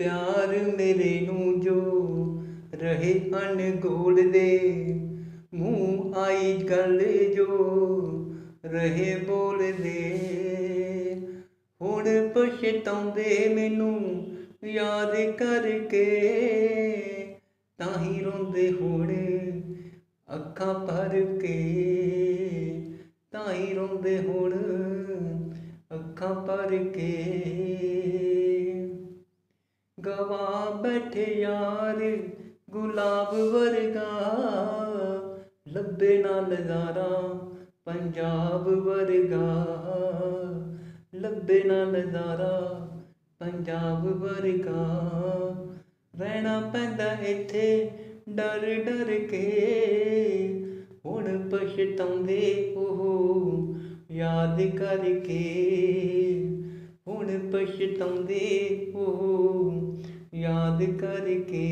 ਪਿਆਰ ਮੇਰੇ ਨੂੰ ਜੋ ਰਹੇ ਅਣਗੋਲ ਦੇ, ਮੂੰਹ ਆਈ ਗੱਲ ਜੋ ਰਹੇ ਬੋਲਦੇ ਹੁਣ ਪਛਤਾਉਂਦੇ ਮੈਨੂੰ ਯਾਦ ਕਰਕੇ ਤਾਂ ਹੀ ਰੋਂਦੇ ਹੁਣ ਅੱਖਾਂ ਭਰ ਕੇ। ਤਾਂ ਹੀ ਰੋਂਦੇ ਹੁਣ ਅੱਖਾਂ ਭਰ ਕੇ। ਗਵਾ ਬੈਠੇ ਯਾਰ ਗੁਲਾਬ ਵਰਗਾ। ਲੱਭੇ ਨਾ ਨਜ਼ਾਰਾ ਪੰਜਾਬ ਵਰਗਾ। ਲੱਭੇ ਨਾ ਨਜ਼ਾਰਾ ਪੰਜਾਬ ਵਰਗਾ। ਰਹਿਣਾ ਪੈਂਦਾ ਇੱਥੇ ਡਰ ਡਰ ਕੇ। ਹੁਣ ਪਛਤਾਉਂਦੇ ਉਹ ਯਾਦ ਕਰਕੇ। ਪਛਤਾਉਂਦੇ ਹੋ। ਯਾਦ ਕਰਕੇ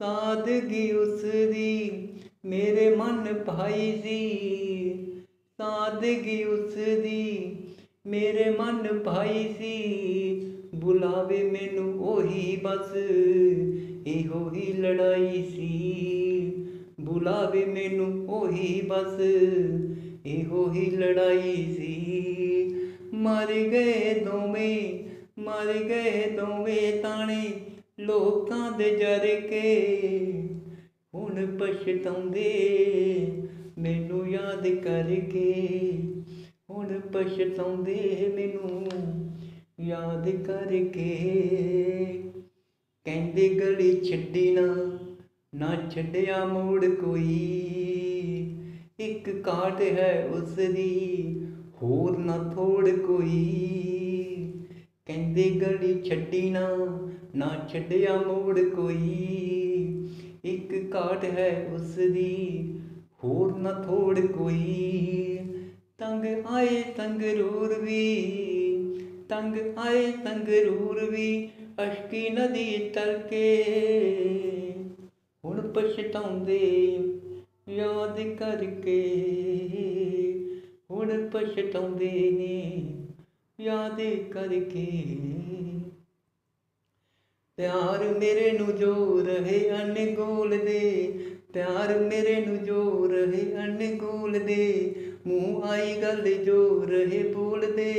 ਸਾਦਗੀ ਉਸ ਦੀ ਮੇਰੇ ਮਨ ਭਾਈ ਸੀ ਸਾਦਗੀ ਉਸ ਦੀ ਮੇਰੇ ਮਨ ਭਾਈ ਸੀ ਬੁਲਾਵੇ ਮੈਨੂੰ ਉਹੀ ਬਸ, ਇਹੋ ਹੀ ਲੜਾਈ ਸੀ। ਬੁਲਾਵੇ ਮੈਨੂੰ ਉਹੀ ਬਸ, ਇਹੋ ਹੀ ਲੜਾਈ ਸੀ। ਮਰ ਗਏ ਦੋਵੇਂ, ਮਰ ਗਏ ਦੋਵੇਂ ਤਾਣੇ ਲੋਕਾਂ ਦੇ ਜਰ ਕੇ ਹੁਣ ਪਛਤਾਉਂਦੇ, ਮੈਨੂੰ ਯਾਦ ਕਰਕੇ। ਹੁਣ ਪਛਤਾਉਂਦੇ, ਮੈਨੂੰ ਯਾਦ ਕਰਕੇ। ਕਹਿੰਦੇ ਗਲੀ ਛੱਡੀ ਨਾ ਨਾ ਛੱਡਿਆ ਮੋੜ ਕੋਈ। ਇੱਕ ਕਾਟ ਹੈ ਉਸ ਦੀ ਹੋਰ ਨਾ ਥੋੜ ਕੋਈ। ਕਹਿੰਦੇ ਗਲੀ ਛੱਡੀ ਨਾ ਨਾ ਛੱਡਿਆ ਮੋੜ ਕੋਈ। ਇੱਕ ਕਾਟ ਹੈ ਉਸ ਦੀ ਹੋਰ ਨਾ ਥੋੜ ਕੋਈ। ਤੰਗ ਆਏ ਤੰਗਰੂਰ ਵੀ, ਤੰਗ ਆਏ ਤੰਗਰੂਰ ਵੀ, ਅਸ਼ਕੀ ਨਦੀ ਤਲ ਕੇ ਹੁਣ ਪਛਤਾਉਂਦੇ, ਯਾਦ ਕਰਕੇ। ਹੁਣ ਪਛਤਾਉਂਦੇ ਨੇ, ਯਾਦ ਕਰਕੇ। ਪਿਆਰ ਮੇਰੇ ਨੂੰ ਜੋ ਰਹੇ ਅਨਗੋਲ ਦੇ, ਪਿਆਰ ਮੇਰੇ ਨੂੰ ਜੋ ਰਹੇ ਅਨਗੋਲ ਦੇ, ਮੂੰਹ ਆਈ ਗੱਲ ਜੋ ਰਹੇ ਬੋਲਦੇ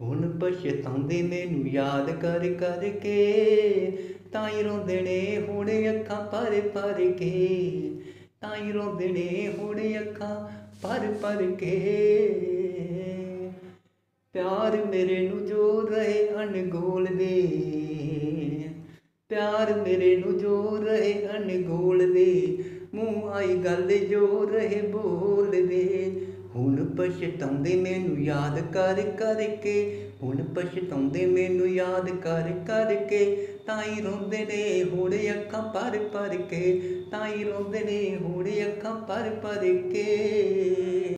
ਹੁਣ ਪਛਤਾਉਂਦੇ ਮੈਨੂੰ ਯਾਦ ਕਰ ਕਰਕੇ ਤਾਂ ਹੀ ਰੋਂਦੇ ਨੇ ਹੁਣ ਅੱਖਾਂ ਭਰ ਭਰ ਕੇ ਤਾਂ ਹੀ ਰੋਂਦੇ ਨੇ ਹੁਣ ਅੱਖਾਂ ਭਰ ਭਰ ਕੇ। ਪਿਆਰ ਮੇਰੇ ਨੂੰ ਜੋ ਰਹੇ ਅਣਗੋਲ ਦੇ। ਪਿਆਰ ਮੇਰੇ ਨੂੰ ਜੋ ਰਹੇ ਅਣਗੋਲ ਦੇ। ਮੂੰਹ ਆਈ ਗੱਲ ਜੋ ਰਹੇ ਬੋਲਦੇ ਹੁਣ ਪਛਤਾਉਂਦੇ ਮੈਨੂੰ ਯਾਦ ਕਰ ਕਰਕੇ ਹੁਣ ਪਛਤਾਉਂਦੇ ਮੈਨੂੰ ਯਾਦ ਕਰ ਕਰਕੇ ਤਾਈ ਰੋਂਦੇ ਨੇ ਹੁਣ ਅੱਖਾਂ ਭਰ ਭਰ ਕੇ, ਤਾਈ ਰੋਂਦੇ ਨੇ ਹੁਣ ਅੱਖਾਂ ਭਰ ਭਰ ਕੇ।